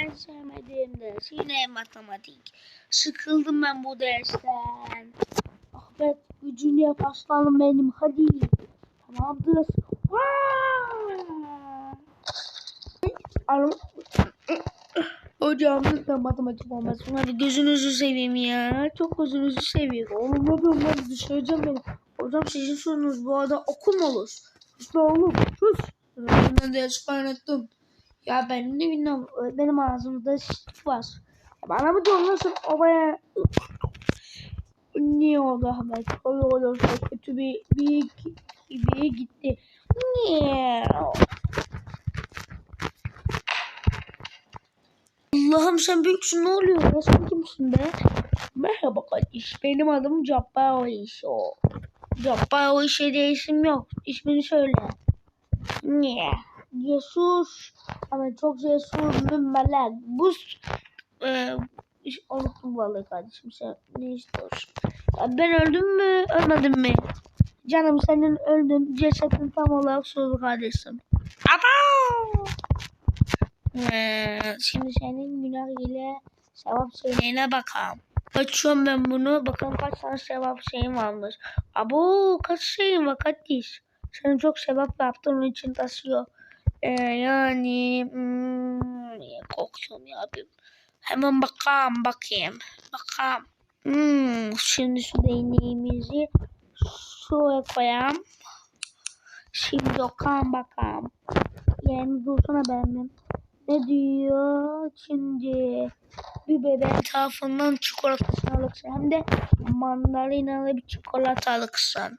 en sevmediğim ders yine matematik. Sıkıldım ben bu dersten. Ahmet gücünü yap aslanım benim hadi. Tamamdır. Hocam lütfen matematik olmasın. Hadi gözünüzü seveyim ya. Çok gözünüzü seviyorum. Oğlum ne yapıyorsun lan? Düşüreceğim beni. Hocam sizin sorunuz bu arada okul olur? Lan oğlum sus. Ben de yazıklar ettim. Ya ben ne bileyim benim ağzımda şişlik var. Bana mı nasıl oraya Niye oldu Ahmet? Öyle olursa kötü bir, bir, bir gitti. Niye? Allah'ım sen büyüksün ne oluyor ya sen kimsin be? Merhaba kardeş benim adım Cabbar Oiş o. Cabbar Oiş'e de isim yok. İsmini söyle. Niye? Cesur ama çok cesur bir melek. Bu e, unuttum vallahi kardeşim sen ne istiyorsun? Ya ben öldüm mü ölmedim mi? Canım senin öldün cesetin tam olarak sordu kardeşim. Aba! Ee, şimdi senin günah ile sevap şeyine bakalım. Açıyorum ben bunu. Bakalım kaç tane sevap şeyim varmış. Abo kaç şeyim var kardeş. Senin çok sevap yaptığın için taşıyor. Ee, yani hmm, korkuyorum ya abim. Hemen bakalım bakayım. Bakalım. Hmm, şimdi şu değneğimizi şuraya koyalım. Şimdi bakalım bakalım. Yani dursana benim. Ne diyor? Şimdi bir bebeğin tarafından çikolatasını alırsın. Hem de mandalinalı bir çikolata alırsın.